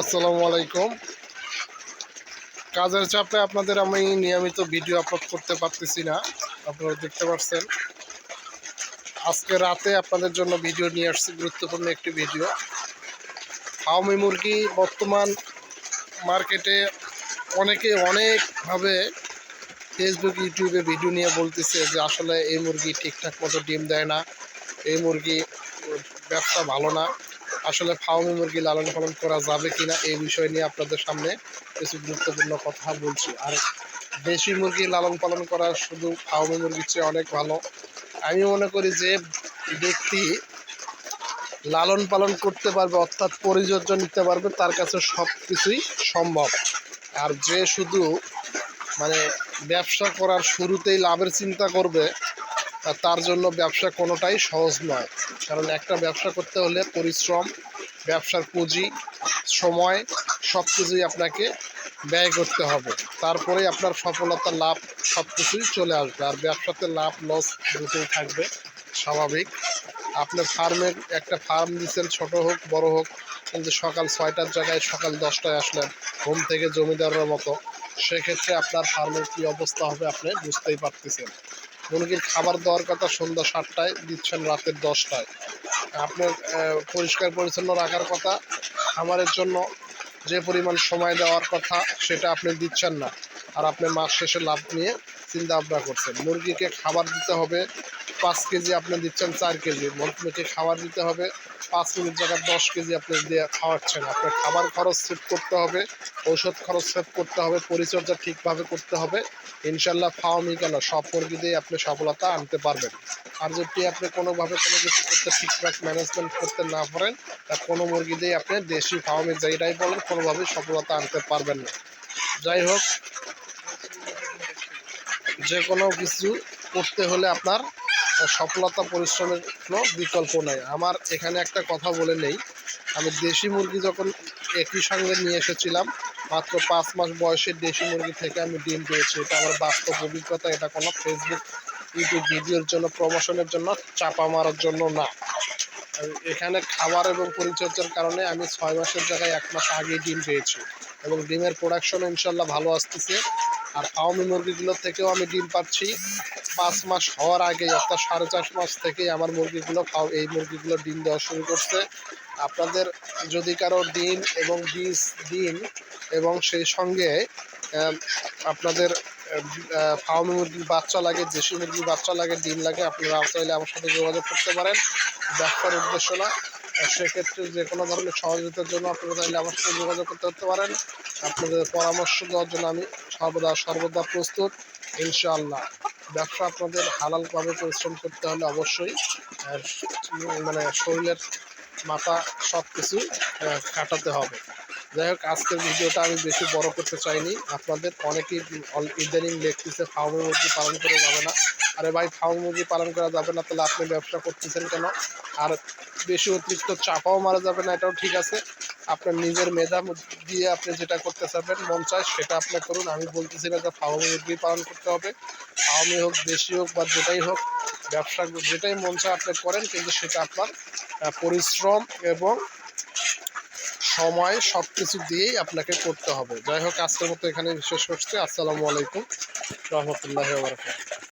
আসসালামু আলাইকুম। কাজের চাপে আপনাদের আমি নিয়মিত ভিডিও আপলোড করতে পারতেছি না। আপনারা দেখতে পাচ্ছেন। আজকে রাতে আপনাদের জন্য ভিডিও নিয়ে আসছি, গুরুত্বপূর্ণ একটি ভিডিও। ফাউমি মুরগি বর্তমান মার্কেটে অনেকে অনেকভাবে ফেসবুক ইউটিউবে ভিডিও নিয়ে বলতেছে যে আসলে এই মুরগি ঠিকঠাক মতো ডিম দেয় না, এই মুরগি ব্যবসা ভালো না। আসলে ফার্মি মুরগি লালন পালন করা যাবে কিনা এই বিষয় নিয়ে আপনাদের সামনে কিছু গুরুত্বপূর্ণ কথা বলছি। আর দেশি মুরগি লালন পালন করা শুধু ফার্মি মুরগির চেয়ে অনেক ভালো। আমি মনে করি যে ব্যক্তি লালন পালন করতে পারবে, অর্থাৎ পরিচর্যা নিতে পারবে, তার কাছে সব কিছুই সম্ভব। আর যে শুধু মানে ব্যবসা করার শুরুতেই লাভের চিন্তা করবে তার জন্য ব্যবসা কোনোটাই সহজ নয়। কারণ একটা ব্যবসা করতে হলে পরিশ্রম, ব্যবসার পুঁজি, সময় সব কিছুই আপনাকে ব্যয় করতে হবে। তারপরে আপনার সফলতা, লাভ সব কিছুই চলে আসবে। আর ব্যবসাতে লাভ, লস দুটোই থাকবে, স্বাভাবিক। আপনার ফার্মের একটা ফার্ম দিচ্ছেন, ছোট হোক, বড় হোক, কিন্তু সকাল ছয়টার জায়গায় সকাল দশটায় আসলেন, ঘুম থেকে জমিদারের মতো। সেক্ষেত্রে আপনার ফার্মের কী অবস্থা হবে আপনি বুঝতেই পারতেছেন। মুরগির খাবার দেওয়ার কথা সন্ধ্যা সাতটায়, দিচ্ছেন রাতের দশটায়। আপনার পরিষ্কার পরিচ্ছন্ন রাখার কথা খামারের জন্য যে পরিমাণ সময় দেওয়ার কথা, সেটা আপনি দিচ্ছেন না। আর আপনি মাস শেষে লাভ নিয়ে চিন্তা ভাবনা করছেন। মুরগিকে খাবার দিতে হবে পাঁচ কেজি আপনি দিচ্ছেন চার কেজি। মুরগিকে খাবার দিতে হবে। পাঁচ কেজির জায়গায় দশ কেজি আপনি দিয়ে খাওয়াচ্ছেন। আপনার খাবার খরচ সেভ করতে হবে, ঔষধ খরচ সেভ করতে হবে, পরিচর্যা ঠিকভাবে করতে হবে। ইনশাল্লাহ ফাওমি কেন সব মুরগি দিয়ে আপনি সফলতা আনতে পারবেন। আর যদি আপনি কোনোভাবে কোনো কিছু করতে ঠিকঠাক ম্যানেজমেন্ট করতে না পারেন, তা কোনো মুরগি দিয়ে আপনি দেশি ফাওমি যেটাই বলেন, কোনোভাবেই সফলতা আনতে পারবেন না। যাই হোক, যে কোনো কিছু করতে হলে আপনার সফলতা পরিশ্রমের কোনো বিকল্প নেই। আমার এখানে একটা কথা বলে নেই। আমি দেশি মুরগি যখন একই সঙ্গে নিয়ে এসেছিলাম, মাত্র পাঁচ মাস বয়সের দেশি মুরগি থেকে আমি ডিম পেয়েছি। এটা আমার বাস্তব অভিজ্ঞতা, এটা কোনো ফেসবুক ইউটিউব ভিডিওর জন্য প্রমোশনের জন্য চাপা মারার জন্য না। এখানে খাবার এবং পরিচর্যার কারণে আমি ছয় মাসের জায়গায় এক মাস আগেই ডিম পেয়েছি। এবং ডিমের প্রোডাকশন ইনশাল্লাহ ভালো আসতেছে। আর ফাউমি মুরগিগুলো থেকেও আমি ডিম পাচ্ছি। পাঁচ মাস হওয়ার আগে অর্থাৎ সাড়ে চার মাস থেকেই আমার মুরগিগুলো ফাও এই মুরগিগুলো ডিম দেওয়া শুরু করছে। আপনাদের যদি কারও ডিম এবং বীজ ডিম এবং সেই সঙ্গে আপনাদের ফার্মি মুরগির বাচ্চা লাগে, দেশি মুরগির বাচ্চা লাগে, ডিম লাগে, আপনারা চাইলে আমার সাথে যোগাযোগ করতে পারেন। ব্যবসার উদ্দেশ্য না। সেক্ষেত্রে যে কোনো ধরনের সহযোগিতার জন্য আপনারা চাইলে আমার সাথে যোগাযোগ করতে পারেন। আপনাদের পরামর্শ দেওয়ার জন্য আমি সর্বদা সর্বদা প্রস্তুত, ইনশাআল্লাহ। ব্যবসা আপনাদের হালালভাবে পরিশ্রম করতে হলে অবশ্যই মানে শরীরের মাথা সব কিছু কাটাতে হবে। যাই হোক, আজকের ভিডিওটা আমি বেশি বড় করতে চাইনি। আপনাদের অনেকেই ইদানিং দেখতেছে ফার্মে মুরগি পালন করে যাবে না। আরে ভাই, ফার্ম মুরগি পালন করা যাবে না, তাহলে আপনি ব্যবসা করতেছেন কেন? আর বেশি অতিরিক্ত চাপাও মারা যাবে না, এটাও ঠিক আছে। আপনার নিজের মেধা দিয়ে আপনি যেটা করতে চাবেন মন চায় সেটা আপনি করুন। আমি বলতেছি না যে ফার্ম মুরগি পালন করতে হবে। ফার্মে হোক, দেশি হোক বা যেটাই হোক, ব্যবসা যেটাই মন চায় আপনি করেন, কিন্তু সেটা আপনার পরিশ্রম এবং সময় সব কিছু দিয়েই আপনাকে করতে হবে। যাই হোক, আজকের মতো এখানে শেষ করছি। আসসালামু আলাইকুম। রহমতুল্লাহ বারকাত